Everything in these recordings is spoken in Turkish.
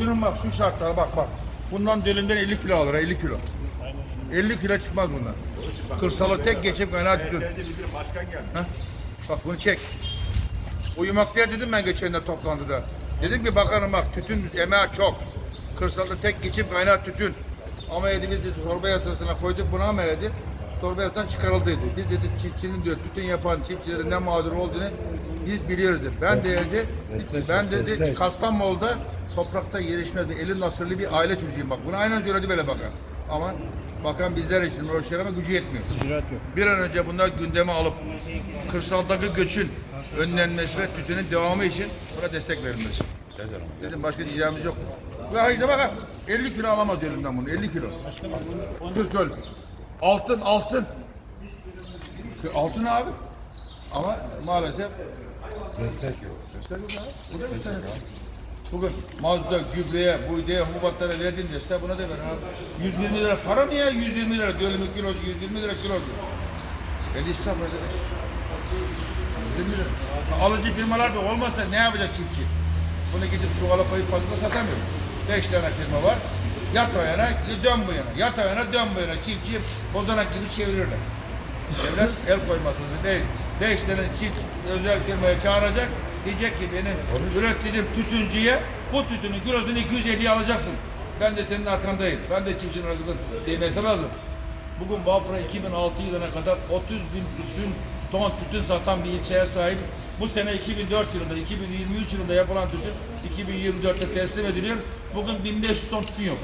Emre bak. Şu şartlara bak bak. Bundan dilinden 50 kilo alır ha, 50 kilo. 50 kilo çıkmaz bundan. Kırsalı tek geçip kaynağı. Ha? Bak bunu çek. Uyumaklıya dedim ben geçen de toplantıda. Dedim ki bakanım bak tütün emeği çok. Kırsalda tek geçip kaynağı tütün. Ama dedi biz torba yasasına koyduk bunu ama dedi. Torba yasasından çıkarıldı dedi. Biz dedi çiftçinin diyor tütün yapan çiftçilerin ne mağdur olduğunu biz biliyoruz dedi. Ben de dedi, ben dedi Kastamonu'da toprakta yerişmedi. Elin nasırlı bir aile çocuğuyum bak. Bunu aynen söyledi böyle bakan. Ama bakan bizler için uğraşıyor ama gücü yetmiyor. Bir an önce bunlar gündeme alıp kırsaldaki göçün önlenmesi ve tütünün devamı için buna destek verilmesi. Dedim başka diyeceğimiz yok. Ve işte bak 50 kilo alamaz elimden bunu 50 kilo. Kırköl. Altın altın. Şu Altın abi. Ama maalesef Destek yok. destek yok destek yok. Bugün mazda, gübreye, buğdaya, hububatlara verdin destek buna da ver abi. 120 lira para mı ya? 120 lira dönümü kilosu, 120 lira kilosu. El israf arkadaş. 120 lira. Alıcı firmalar da olmasa ne yapacak çiftçi? Bunu gidip çuvala koyup pazarda satamıyor. 5 tane firma var. Yat o yana, dön bu yana. Yat o yana, dön bu yana. Çiftçi bozanak gibi çevirirler. Devlet el koymasını değil. 5 tane çift özel firmaya çağıracak. Diyecek ki benim üreticim tütüncüye bu tütünün kilosunu 250 alacaksın. Ben de senin arkandayım. Ben de çiftçinin arkasındayım demesi lazım. Bugün Bafra 2006 yılına kadar 30 bin tütün ton tütün satan bir ilçeye sahip. Bu sene 2004 yılında, 2023 yılında yapılan tütün 2024'te teslim ediliyor. Bugün 1500 ton tütün yok.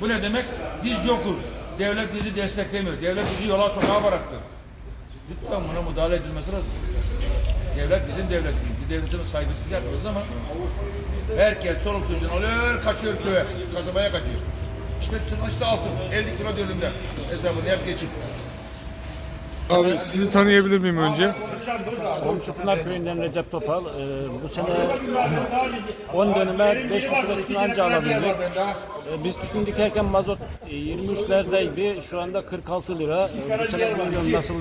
Bu ne demek? Biz yokuz. Devlet bizi desteklemiyor. Devlet bizi yola sokağa bıraktı. Lütfen buna müdahale edilmesi lazım. Devlet bizim devletimiz. Bir devletimiz saygısızlık yapmıyoruz ama herkes çoluk çocuğunu alıyor, kaçıyor köye, kasabaya kaçıyor. İşte işte altın, 50 kilo dönümde hesabını yap geçin. Abi sizi tanıyabilir miyim önce? Komşu Pınar Köyü'nden Recep Topal. Ee, bu sene 10 dönüme 500 kilo tütün anca alabildik. Ee, biz tütün dikerken mazot e, 23'lerdeydi. Şu anda 46 lira. Ee, bu sene bilmiyorum nasıl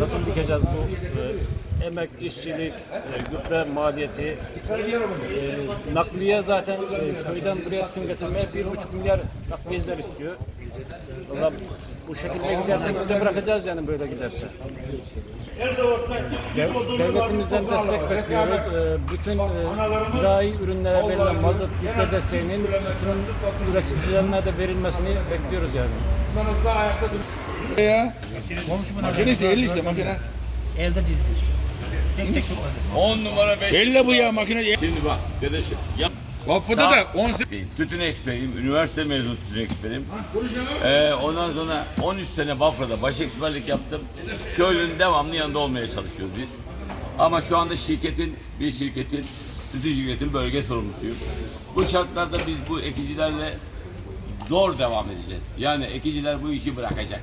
nasıl dikeceğiz bu e, emek, işçilik, e, gübre maliyeti. E, nakliye zaten e, köyden buraya tütün getirmeye 1,5 milyar nakliyeciler istiyor. Valla bu şekilde giderse biz de bırakacağız yani böyle giderse. Dev- Devletimizden destek bekliyoruz. Ee, Bütün e, zirai ürünlere verilen mazot gübre desteğinin bütün üreticilerine de verilmesini bekliyoruz yani. Ya. Makine işte 50 işte makine. Elde dizdi. Tek tek topladı. 10 numara 5. 50 bu ya makine. Şimdi bak arkadaşım. Ya, Vafıda da 18. tütün eksperiyim. Üniversite mezunu tütün eksperiyim. Ee, ondan sonra 13 sene Bafra'da baş eksperlik yaptım. Köylünün devamlı yanında olmaya çalışıyoruz biz. Ama şu anda şirketin, bir şirketin, tütün şirketin bölge sorumlusuyum. Bu şartlarda biz bu ekicilerle zor devam edeceğiz. Yani ekiciler bu işi bırakacak.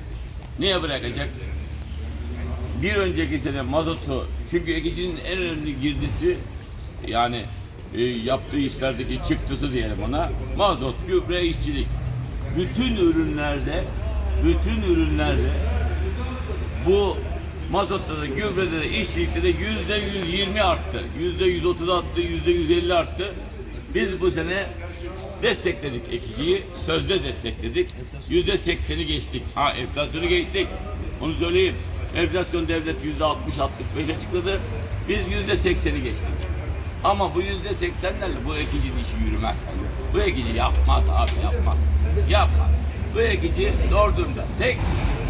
Niye bırakacak? bir önceki sene mazotu çünkü ekicinin en önemli girdisi yani e, yaptığı işlerdeki çıktısı diyelim ona mazot, gübre, işçilik. Bütün ürünlerde bütün ürünlerde bu mazotta da gübrede de işçilikte de yüzde 120 arttı. Yüzde 130 arttı, yüzde 150 arttı. Biz bu sene destekledik ekiciyi, sözde destekledik. Yüzde 80'i geçtik. Ha enflasyonu geçtik. Onu söyleyeyim. Enflasyon devlet yüzde 60-65 açıkladı. Biz yüzde 80'i geçtik. Ama bu yüzde 80'lerle bu ekicinin işi yürümez. Bu ekici yapmaz abi yapmaz. Yapmaz. Bu ekici zor durumda. Tek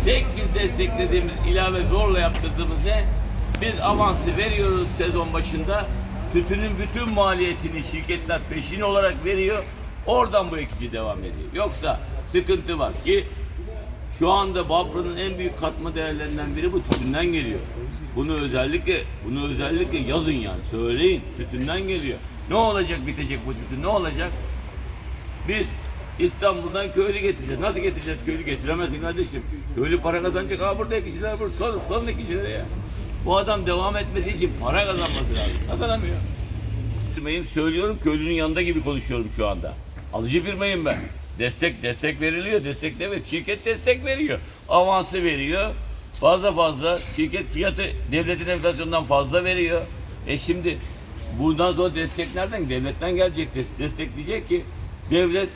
tek bir desteklediğimiz ilave zorla yaptırdığımız ne? Biz avansı veriyoruz sezon başında. Tütünün bütün maliyetini şirketler peşin olarak veriyor. Oradan bu ekici devam ediyor. Yoksa sıkıntı var ki şu anda Bafra'nın en büyük katma değerlerinden biri bu tütünden geliyor. Bunu özellikle bunu özellikle yazın yani söyleyin tütünden geliyor. Ne olacak bitecek bu tütün ne olacak? Biz İstanbul'dan köylü getireceğiz. Nasıl getireceğiz köylü? Getiremezsin kardeşim. Köylü para kazanacak. Ha burada ekiciler burada. Sorun, sorun ekicilere ya. Bu adam devam etmesi için para kazanması lazım. Kazanamıyor. Firmayım söylüyorum köylünün yanında gibi konuşuyorum şu anda. Alıcı firmayım ben. Destek destek veriliyor. Destek evet şirket destek veriyor. Avansı veriyor. Fazla fazla şirket fiyatı devletin enflasyondan fazla veriyor. E şimdi Buradan sonra destek nereden? Devletten gelecek. Des- Destekleyecek ki devlet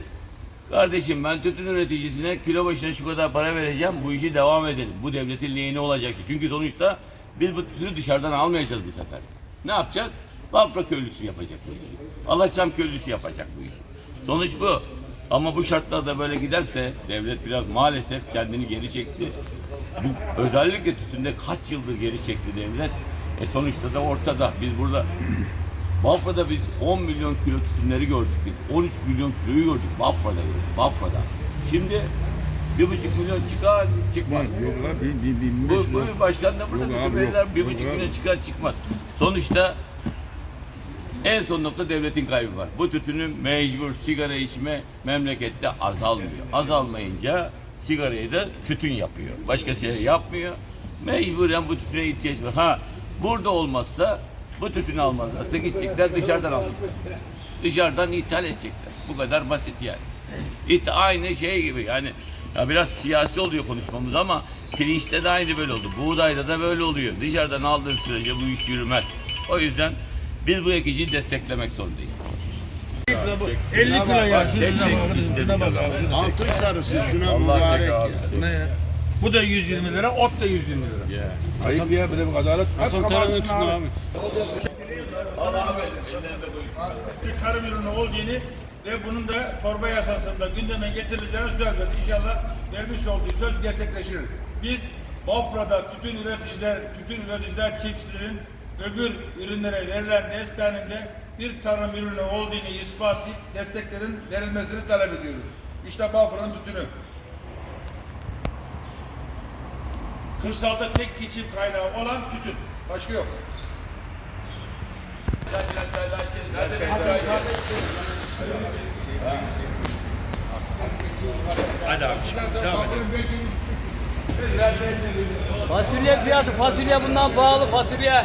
kardeşim ben tütün üreticisine kilo başına şu kadar para vereceğim. Bu işi devam edelim. Bu devletin lehine olacak. Çünkü sonuçta biz bu tütünü dışarıdan almayacağız bu sefer. Ne yapacağız? Bafra köylüsü yapacak bu işi. Alaçam köylüsü yapacak bu işi. Sonuç bu. Ama bu şartlarda böyle giderse devlet biraz maalesef kendini geri çekti. Bu özellikle tütünde kaç yıldır geri çekti devlet. E sonuçta da ortada. Biz burada Bafra'da biz 10 milyon kilo tütünleri gördük biz. 13 milyon kiloyu gördük. Bafra'da gördük. Bafra'da. Şimdi bir buçuk milyon çıkar çıkmaz. Yok lan bin, bin, bin, Bu, bu başkan da burada Yok bütün yok. bir Yok buçuk milyon çıkar çıkmaz. Sonuçta en son nokta devletin kaybı var. Bu tütünün mecbur sigara içme memlekette azalmıyor. Azalmayınca sigarayı da tütün yapıyor. Başka şey yapmıyor. Mecburen bu tütüne ihtiyaç var. Ha burada olmazsa bu tütünü almazlarsa gidecekler dışarıdan alacaklar. Dışarıdan ithal edecekler. Bu kadar basit yani. İt aynı şey gibi yani ya biraz siyasi oluyor konuşmamız ama pirinçte de aynı böyle oldu. Buğdayda da böyle oluyor. Dışarıdan aldığın sürece bu iş yürümez. O yüzden biz bu ekiciyi desteklemek zorundayız. 50 kilo ya. Şuna bak. Altın sarısı şuna mübarek ya. Ne ya? Bu da 120 lira, ot da 120 lira. Ayıp ya böyle bir adalet. Hasan Taran'ın tutun abi. Bir tarım ürünü olduğunu ve bunun da torba yasasında gündeme getirileceğini söyledi. İnşallah vermiş olduğu söz gerçekleşir. Biz Bafra'da tütün üreticiler, tütün üreticiler çiftçilerin öbür ürünlere verilen destaninde bir tarım ürünü olduğunu ispat edip desteklerin verilmesini talep ediyoruz. İşte Bafra'nın tütünü. Kırsalda tek geçim kaynağı olan tütün. Başka yok. Hadi abi. Devam Fasulye fiyatı, fasulye bundan pahalı fasulye.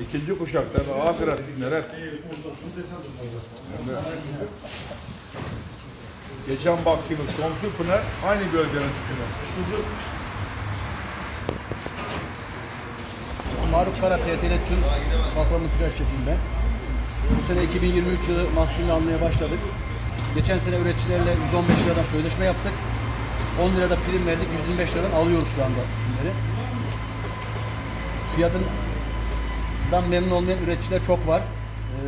İkinci kuşaktan Akırat, Neret. Geçen baktığımız komşu Pınar aynı bölgenin Pınar. Maruk Kara TTL tüm patronun tıkaç şefiyim ben. Bu sene 2023 yılı mahsulünü almaya başladık. Geçen sene üreticilerle 115 liradan sözleşme yaptık. 10 lirada prim verdik, 125 liradan alıyoruz şu anda ürünleri. Fiyatından memnun olmayan üreticiler çok var. Ee,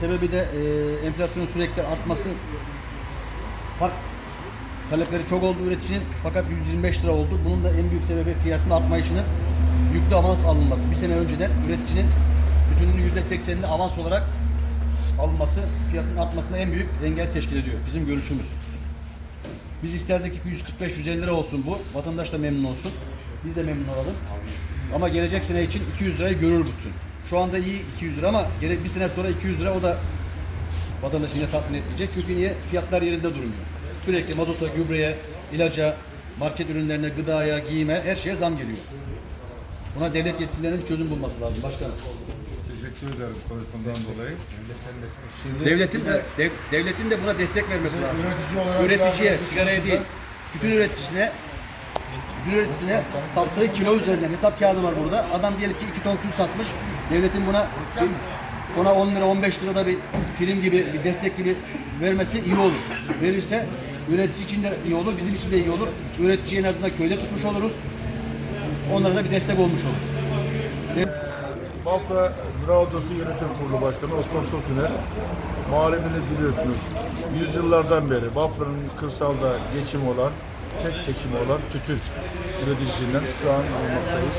sebebi de e, enflasyonun sürekli artması. Fark talepleri çok oldu üreticinin fakat 125 lira oldu. Bunun da en büyük sebebi fiyatın artmayışının yüklü avans alınması. Bir sene önceden üreticinin bütününün yüzde seksenini avans olarak alınması fiyatın artmasına en büyük engel teşkil ediyor. Bizim görüşümüz. Biz isterdik ki 145-150 lira olsun bu. Vatandaş da memnun olsun. Biz de memnun olalım. Ama gelecek sene için 200 lirayı görür bütün. Şu anda iyi 200 lira ama gene bir sene sonra 200 lira o da vatandaşı yine tatmin etmeyecek. Çünkü niye? Fiyatlar yerinde durmuyor. Sürekli mazota, gübreye, ilaca, market ürünlerine, gıdaya, giyime her şeye zam geliyor. Buna devlet yetkililerinin çözüm bulması lazım başkanım. Teşekkür ederim konuşmadan dolayı. Devletin de dev- devletin de buna destek vermesi lazım. üretici olarak Üreticiye, yardım sigaraya değil, bütün üreticisine bütün üreticisine sattığı kilo üzerinden hesap kağıdı var burada. Adam diyelim ki 2 ton tuz satmış. Devletin buna bir- ona 10 lira 15 lira da bir prim gibi bir destek gibi vermesi iyi olur. Verirse üretici için de iyi olur, bizim için de iyi olur. Üreticiyi en azından köyde tutmuş oluruz. Onlara da bir destek olmuş olur. Bafra Ziraat Odası Yönetim Kurulu Başkanı Osman Tosuner. Mahallemizi biliyorsunuz. Yüzyıllardan beri Bafra'nın kırsalda geçim olan, tek geçim olan tütün üreticisinden şu an olmaktayız.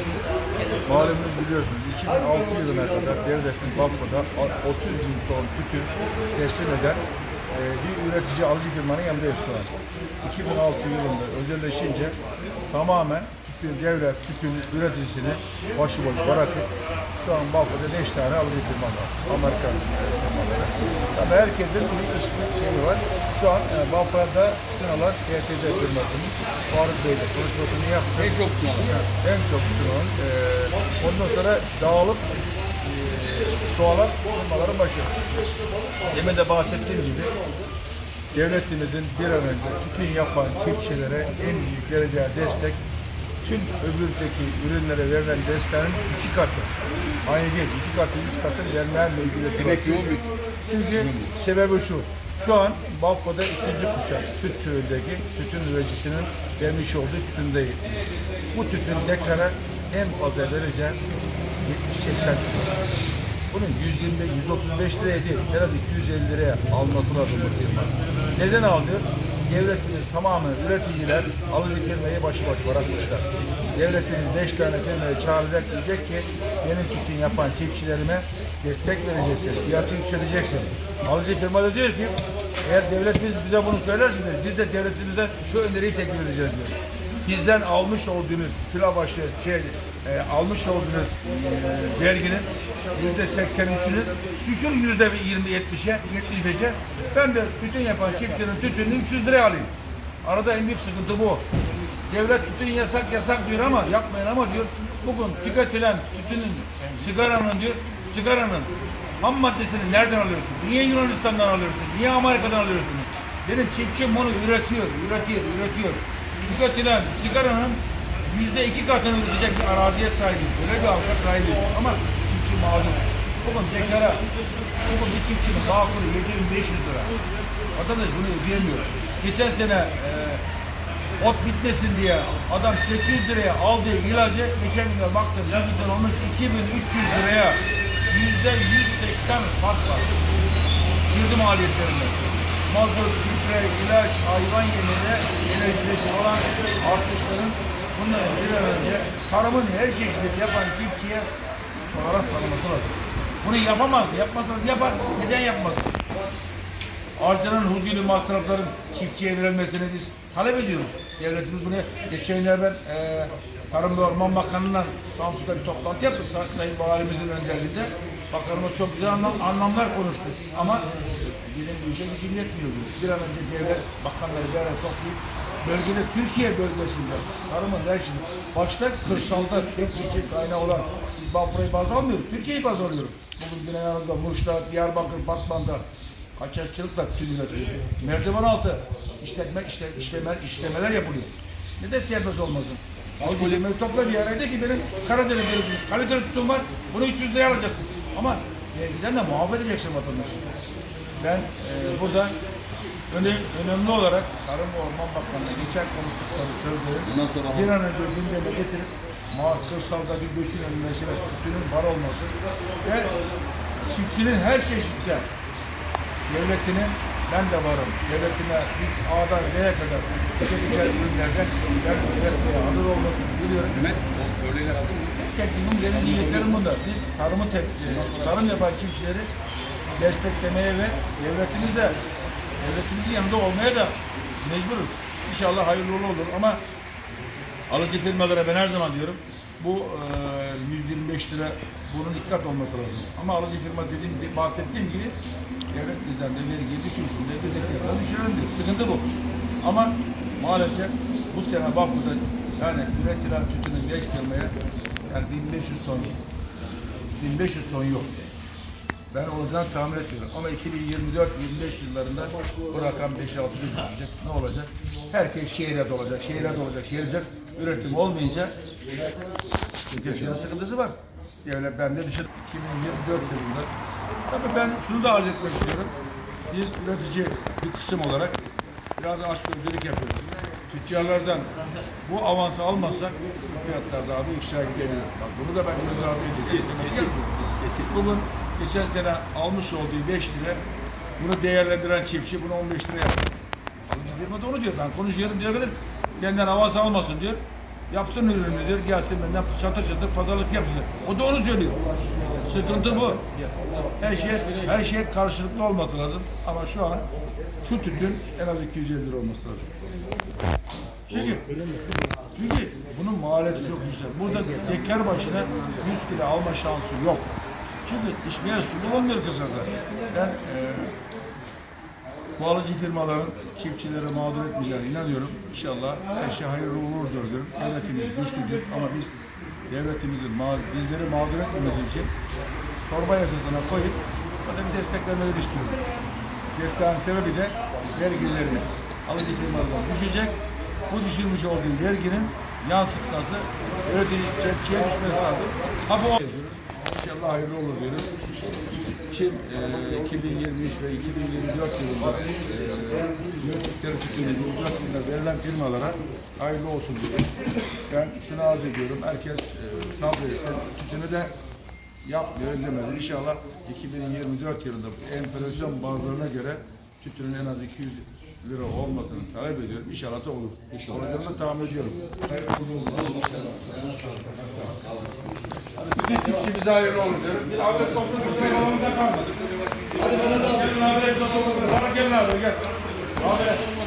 Mahallemiz biliyorsunuz 2006 yılına kadar devletin Bafra'da 30 bin ton tütün teslim eden e, bir üretici alıcı firmanın yanındayız şu an. 2006 yılında özelleşince tamamen tütün, devlet tütün üreticisini başıboş bırakıp şu an Bafra'da 5 tane alıcı firma var. Amerikan firmaları. Tabii herkesin bir ismi şeyi var. Şu an e, tütün alan TTD firmasının Faruk Bey'le konuşmasını yaptı. En çok tütün alan. En çok alan. E, ondan sonra dağılıp e, çoğalan firmaların başı. Demin de bahsettiğim gibi devletimizin bir an önce tütün yapan çiftçilere en büyük derece destek tüm öbürdeki ürünlere verilen desteğin iki katı. Aynı değil, iki katı, üç katı vermeye mecburiyeti var. Çünkü sebebi şu, şu an Bafra'da ikinci kuşak tüt köyündeki tütün üreticisinin vermiş olduğu tütündeyiz. Bu tütün dekara en fazla vereceği 70-80 bunun 120, 135 liraya değil, az 250 liraya alması lazım bu firma. Neden alıyor? Devletimiz tamamen üreticiler alıcı firmayı başı baş bırakmışlar. Devletimiz 5 tane firmayı çağıracak diyecek ki benim tütün yapan çiftçilerime destek vereceksin, fiyatı yükseleceksin. Alıcı firma da diyor ki eğer devletimiz bize bunu söylerse biz de devletimizden şu öneriyi teklif edeceğiz diyor. Bizden almış olduğunuz kilo başı şey e, almış olduğunuz e, verginin yüzde 83'ünü düşürün yüzde 20 70'e 75'e ben de tütün yapan çiftçinin tütününü 300 liraya alayım. Arada en büyük sıkıntı bu. Devlet tütün yasak yasak diyor ama yapmayın ama diyor bugün tüketilen tütünün sigaranın diyor sigaranın ham maddesini nereden alıyorsun? Niye Yunanistan'dan alıyorsun? Niye Amerika'dan alıyorsun? Benim çiftçim bunu üretiyor, üretiyor, üretiyor. Tüketilen sigaranın yüzde iki katını üretecek bir araziye sahibi. Böyle bir halka sahibi. Ama çiftçi mağdur. Bugün dekara, bugün bir çiftçinin bağ kuru 7500 lira. Vatandaş bunu ödeyemiyor. Geçen sene e, ot bitmesin diye adam 800 liraya aldığı ilacı geçen gün baktım yakıtın olmuş 2300 liraya yüzde 180 fark var. Girdi maliyetlerinde. Mazot, gübre, ilaç, hayvan yemine, enerjideki olan artışların bunların bir an önce tarımın her çeşidini yapan çiftçiye tolerans tanıması lazım. Bunu yapamaz mı? Yapmazsa yapar. Neden yapmaz? Harcanan huzurlu masrafların çiftçiye verilmesini biz talep ediyoruz. Devletimiz bunu geçen günler ben e, Tarım ve Orman Bakanı'ndan Samsun'da bir toplantı yaptık. Say- Sayın Valimizin önderliğinde. Bakanımız çok güzel anlam, anlamlar konuştu. Ama benim bu işe gücüm yetmiyor diyor. Bir an önce devlet bakanları bir araya toplayıp bölgede Türkiye bölgesinde tarımın her şeyi başta kırsalda tek geçim kaynağı olan biz Bafra'yı baz almıyoruz. Türkiye'yi baz alıyoruz. Bugün Güney Anadolu'da, Muş'ta, Diyarbakır, Batman'da kaçakçılıkla tüm üretiliyor. Merdiven altı işletme, işte, işleme, işlemeler yapılıyor. Neden serbest olmasın? Al gözümü topla bir yere de ki benim Karadeniz kaliteli tutum var. Bunu 300 liraya alacaksın. Ama vergiden de muaf edeceksin vatandaşı. Ben e, burada öne, önemli olarak Tarım ve Orman Bakanı'na geçen konuştukları sözleri bir an önce gündeme getirip kırsaldaki göçün önlemesi ve tütünün var olması ve çiftçinin her çeşitte devletinin ben de varım. Devletine biz A'dan Z'ye kadar tüketeceği ürünlerden ben üretmeye hazır olduğunu biliyorum. Mehmet, benim niyetlerim bunda. Biz tarımı te, e, tarım yapan çiftçileri desteklemeye ve devletimiz de devletimizin yanında olmaya da mecburuz. İnşallah hayırlı olur ama alıcı firmalara ben her zaman diyorum bu e, 125 lira bunun dikkat olması lazım. Ama alıcı firma dediğim bahsettiğim gibi devlet bizden de vergiyi düşürsün de biz de fiyatları düşürelim diyor. Sıkıntı bu. Ama maalesef bu sene Bafra'da yani üretilen tütünün 5 firmaya yani 1500 ton 1500 ton yok. Ben o yüzden tahmin etmiyorum. Ama 2024-25 yıllarında bu rakam 5-6 bin düşecek. Ne olacak? Herkes şehre dolacak, şehre dolacak, dolacak. Üretim olmayınca Türkiye'nin sıkıntısı var. Devlet ben de düşün 2024 yılında. Tabii ben şunu da arz etmek istiyorum. Biz üretici bir kısım olarak biraz açgözlülük yapıyoruz. Tüccarlardan bu avansı almazsak fiyatlar daha da yükseğe gidebilir. Bak bunu da ben göz ardı edeyim. Kesin, kesin. Bugün geçen sene almış olduğu 5 lira bunu değerlendiren çiftçi bunu 15 lira yaptı. Alıcı firma da onu diyor. Ben konuşuyorum diyor ki benden avans almasın diyor. Yapsın ürünü diyor. Gelsin benden çatır çatır pazarlık yapsın. O da onu söylüyor. Sıkıntı bu. Her şey her şey karşılıklı olması lazım. Ama şu an şu tütün en az 250 lira olması lazım. Çünkü, çünkü bunun maliyeti çok yüksek. Burada dekar başına 100 kilo alma şansı yok. Çünkü içmeye su olmuyor kısada. Ben e, bu alıcı firmaların çiftçilere mağdur etmeyeceğine inanıyorum. İnşallah her şey hayırlı uğurlu diyorum. Devletimiz güçlüdür ama biz devletimizin bizleri mağdur etmemesi için torba yasasına koyup zaten desteklemeleri istiyorum. Desteğin sebebi de vergileri alıcı firmalardan düşecek. Bu düşürmüş olduğu verginin yansıtması çiftçiye düşmesi lazım. Ha bu İnşallah hayırlı olur diyorum. Çin e, 2023 ve 2024 yılında e, yönettikleri tütünü 24 yılında verilen firmalara hayırlı olsun diyorum. Ben şunu arz ediyorum. Herkes e, sabretsin. Tütünü de yapmıyor, izlemedi. İnşallah 2024 yılında enflasyon bazlarına göre tütünün en az 200 lira olmasını talep ediyorum. İnşallah da olur. İnşallah. Olacağını da tahmin ediyorum. Bütün çiftçimize hayırlı olur diyorum. Bir adet toplum kalmadı. Hadi bana da gelin abi. Gelin abi gel. Abi.